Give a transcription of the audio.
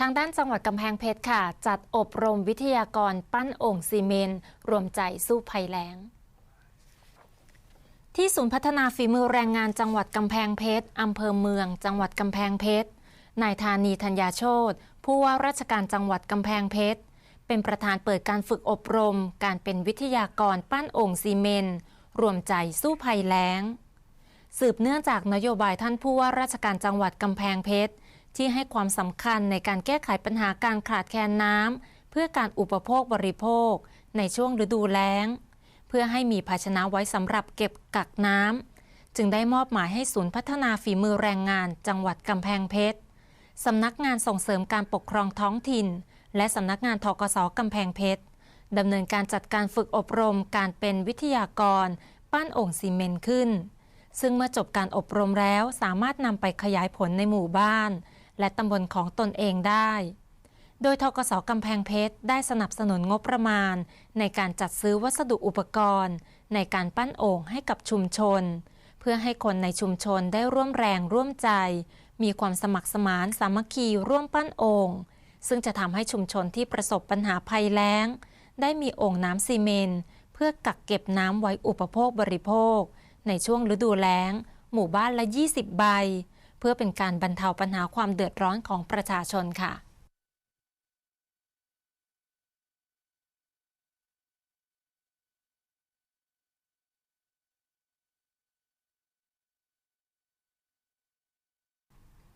ทางด้านจังหวัดกำแพงเพชรค่ะ จัดอบรมวิทยากรปั้นโอ่งซีเมนต์รวมใจสู้ภัยแล้ง ที่ศูนย์พัฒนาฝีมือแรงงานจังหวัดกำแพงเพชรอำเภอเมือง จังหวัดกำแพงเพชรนายธานีธัญญาโชตผู้ว่าราชการจังหวัดกำแพงเพชรเป็นประธานเปิดการฝึกอบรม การเป็นวิทยากรปั้นโอ่งซีเมนต์รวมใจสู้ภัยแล้ง สืบเนื่องจากนโยบายท่านผู้ว่าราชการจังหวัดกำแพงเพชร ที่ให้ความสำคัญในการแก้ไขปัญหาการขาดแคลนน้ำเพื่อการอุปโภคบริโภค ในช่วงฤดูแล้ง เพื่อให้มีภาชนะไว้สำหรับเก็บกักน้ำจึงได้มอบหมายให้ศูนย์พัฒนาฝีมือแรงงานจังหวัดกำแพงเพชรสำนักงานส่งเสริมการปกครองท้องถิ่น และสำนักงานทกสกำแพงเพชรดำเนินการจัดการฝึกอบรมการเป็นวิทยากร ปั้นโอ่งซีเมนต์ขึ้น ซึ่งเมื่อจบการอบรมแล้วสามารถนำไปขยายผลในหมู่บ้าน และตำบลของตนเองได้ โดยทกสกำแพงเพชรได้สนับสนุนงบประมาณ ในการจัดซื้อวัสดุอุปกรณ์ ในการปั้นโอ่งให้กับชุมชน เพื่อให้คนในชุมชนได้ร่วมแรงร่วมใจ มีความสมัครสมานสามัคคีร่วมปั้นโอ่งซึ่งจะทำให้ชุมชนที่ประสบปัญหาภัยแล้ง ได้มีโอ่งน้ำซีเมนเพื่อกักเก็บน้ำไว้อุปโภคบริโภค ในช่วงฤดูแล้ง หมู่บ้านละ 20 ใบ เพื่อเป็นการบรรเทาปัญหาความเดือดร้อนของประชาชนค่ะ